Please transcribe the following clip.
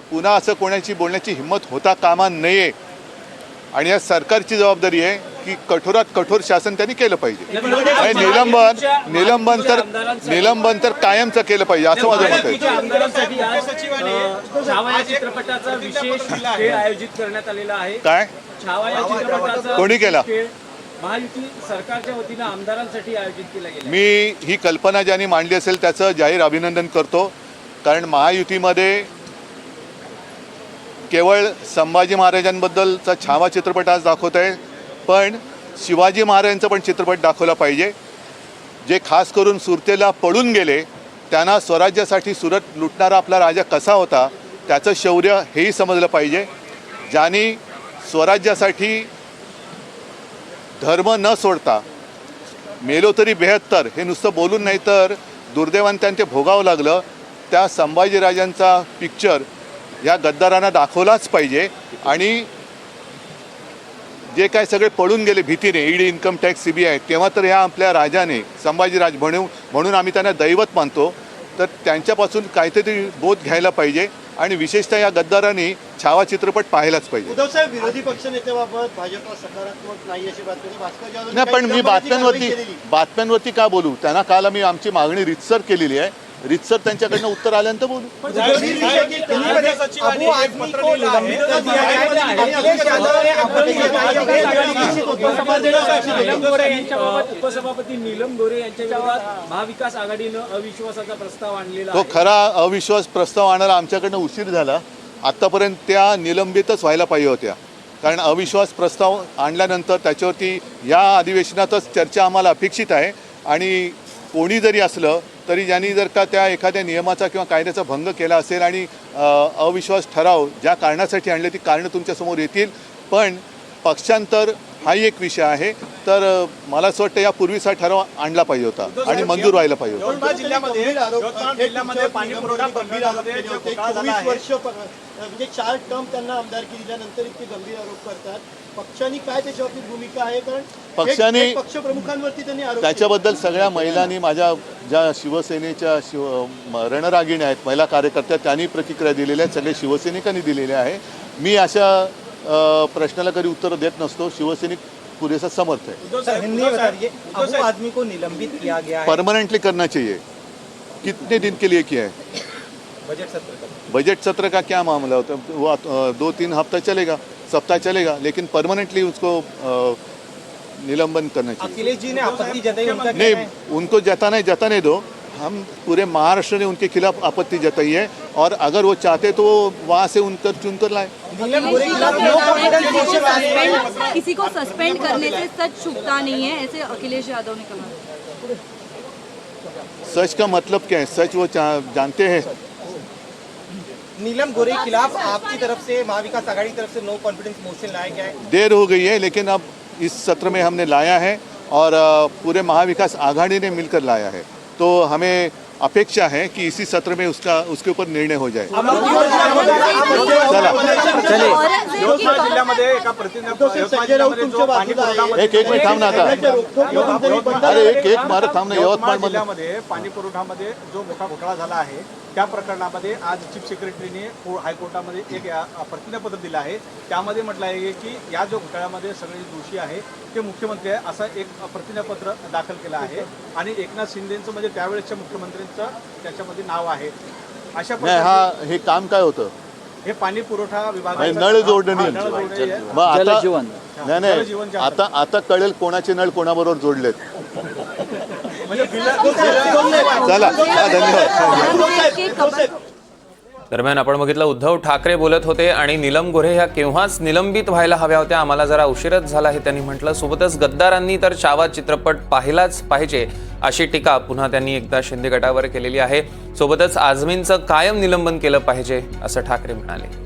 पुन्हा असं कोणाची बोलण्याची हिंमत होता कामा नये आणि या सरकारची जबाबदारी आहे की कठोरात कठोर शासन त्यांनी केलं पाहिजे आणि निलंबन निलंबन तर निलंबन तर कायमचं केलं पाहिजे असं माझं मत आहे काय कोणी केला? खेळ महायुती सरकारच्या वतीनं आमदारांसाठी आयोजित केला गेला मी ही कल्पना ज्यांनी मांडली असेल त्याचं जाहीर अभिनंदन करतो कारण महायुतीमध्ये केवळ संभाजी महाराजांबद्दलचा छावा चित्रपट आज दाखवत आहे पण शिवाजी महाराजांचा पण चित्रपट दाखवला पाहिजे. जे खास करून सुरतेला पळून गेले त्यांना स्वराज्यासाठी सुरत लुटणारा आपला राजा कसा होता त्याचं शौर्य हेही समजलं पाहिजे. ज्यांनी स्वराज्यासाठी धर्म न सोडता मेलो तरी बेहत्तर हे नुसतं बोलून नाही तर दुर्दैवान त्यांना भोगावं लागलं. त्या संभाजीराजांचा पिक्चर या गद्दारांना दाखवलाच पाहिजे. आणि जे काय सगळे पळून गेले भीतीने ED income tax C B I तेव्हा तर ह्या आपल्या राजाने संभाजीराज म्हणून म्हणून आम्ही त्यांना दैवत मानतो. तर त्यांच्यापासून काहीतरी बोध घ्यायला पाहिजे आणि विशेषतः या गद्दारांनी छावा चित्रपट पाहायलाच पाहिजे. विरोधी पक्षनेत्याबाबत सकारात्मक नाही अशी बातमी नाही. पण मी बातम्यांवरती बातम्यांवरती का बोलू? त्यांना काल आम्ही आमची मागणी रितसर केलेली आहे. रितसर त्यांच्याकडनं उत्तर आल्यानंतर बोलू. है उपसभापती नीलम गोरे महाविकास आघाडीनं अविश्वासाचा प्रस्ताव आणलेला तो खरा अविश्वास प्रस्ताव आणायला आमच्याकडनं उशीर झाला. आत्तापर्यंत त्या निलंबितच व्हायला पाहिजे होत्या. कारण अविश्वास प्रस्ताव आणल्यानंतर त्याच्यावरती या अधिवेशनातच चर्चा आम्हाला अपेक्षित आहे. आणि कोणी जरी असलं तरी ज्यांनी जर का त्या एखाद्या नियमाचा किंवा कायद्याचा भंग केला असेल आणि अविश्वास ठराव ज्या कारणासाठी आणले ती कारणं तुमच्यासमोर येतील. पण पक्षांतर हाही एक विषय आहे. तर मला असं वाटतं यापूर्वीचा ठराव आणला पाहिजे होता आणि मंजूर व्हायला पाहिजे होता. यवतमाळ जिल्ह्यामध्ये यवतमाळ जिल्ह्यामध्ये पाणी पुरवठा गंभीर आरोप केले होते चोवीस वर्ष प- म्हणजे चार टर्म त्यांना आमदारकी दिल्यानंतर इतके गंभीर आरोप करतात. पक्षांनी काय त्याच्यावरती भूमिका आहे? कारण पक्षाने- थेट पक्षप्रमुखांवरती त्यांनी आरोप. त्याच्याबद्दल सगळ्या महिलांनी माझ्या ज्या शिवसेनेच्या शिव रणरागिण्या आहेत महिला कार्यकर्त्या त्यांनी प्रतिक्रिया दिलेल्या आहेत सगळे शिवसैनिकांनी दिलेल्या आहे. मी अशा प्रश्नाला कधी उत्तर देत नसतो. शिवसैनिक पुरेसा समर्थ है आदमी को निलंबित किया गया परमानेंटली करना चाहिए. कितने दिन के लिए किया है? बजट सत्र का। बजट सत्र का क्या मामला होता है? वो दो तीन हफ़्ता चलेगा सप्ताह चलेगा लेकिन परमानेंटली उसको निलंबन करना चाहिए। अखिलेश जी ने आपत्ति जताई नहीं उनको जताने जताने दो। हम पूरे महाराष्ट्र ने उनके खिलाफ आपत्ति जताई है और अगर वो चाहते तो वहाँ से उनकर चुनकर लाए। नीलम गोरे खिलाफ किसी नो को कॉन्फिडेंस मोशन लाए सस्पेंड किसी को सस्पेंड करने से सच छुपता नहीं है ऐसे अखिलेश यादव ने कहा। सच का मतलब क्या है? सच वो जानते हैं। नीलम गोरे के खिलाफ आपकी तरफ़ से महाविकास आघाड़ी की तरफ़ से नो कॉन्फिडेंस मोशन लाया गया है। देर हो गई है लेकिन अब इस सत्र में हमने लाया है और पूरे महाविकास आघाड़ी ने मिलकर लाया है। तो हमें अपेक्षा है कि इसी सत्र में उसका उसके ऊपर निर्णय हो जाए। जिल्ह्यामध्ये एका. एक एक मिनिट थांब आता. अरे एक एक मारत थांब ना यवतमाळ जिल्ह्यामध्ये पाणी पुरवठामध्ये जो मोठा घोटाळा झाला आहे त्या प्रकरणामध्ये आज चीफ सेक्रेटरीने हायकोर्टामध्ये एक प्रतिज्ञापत्र दिलं आहे. त्यामध्ये म्हटलं आहे की या जो घोटाळ्यामध्ये सगळे दोषी आहे ते मुख्यमंत्री आहे असं एक प्रतिज्ञापत्र दाखल केलं आहे आणि एकनाथ शिंदेचं म्हणजे त्यावेळेसच्या मुख्यमंत्र्यांचं त्याच्यामध्ये नाव आहे अशा नाही प्रकारे हा हे काम काय होतं हे पाणी पुरवठा म्हणजे विभागाचं नळ जोडणी हा, नळ जोडणी आहे. मग आता नाही जलजीवन नाही जे आता आता कळेल कोणाचे नळ कोणाबरोबर जोडलेत म्हणजे चला हा, धन्यवाद की दरम्यान आपण बघितलं उद्धव ठाकरे बोलत होते आणि निलम गोऱ्हे ह्या केव्हाच निलंबित व्हायला हव्या होत्या? आम्हाला जरा उशीरच झाला हे त्यांनी म्हटलं. सोबतच गद्दारांनी तर शावा चित्रपट पाहिलाच पाहिजे अशी टीका पुन्हा त्यांनी एकदा शिंदे गटावर केलेली आहे. सोबतच आझमींचं कायम निलंबन केलं पाहिजे असं ठाकरे म्हणाले.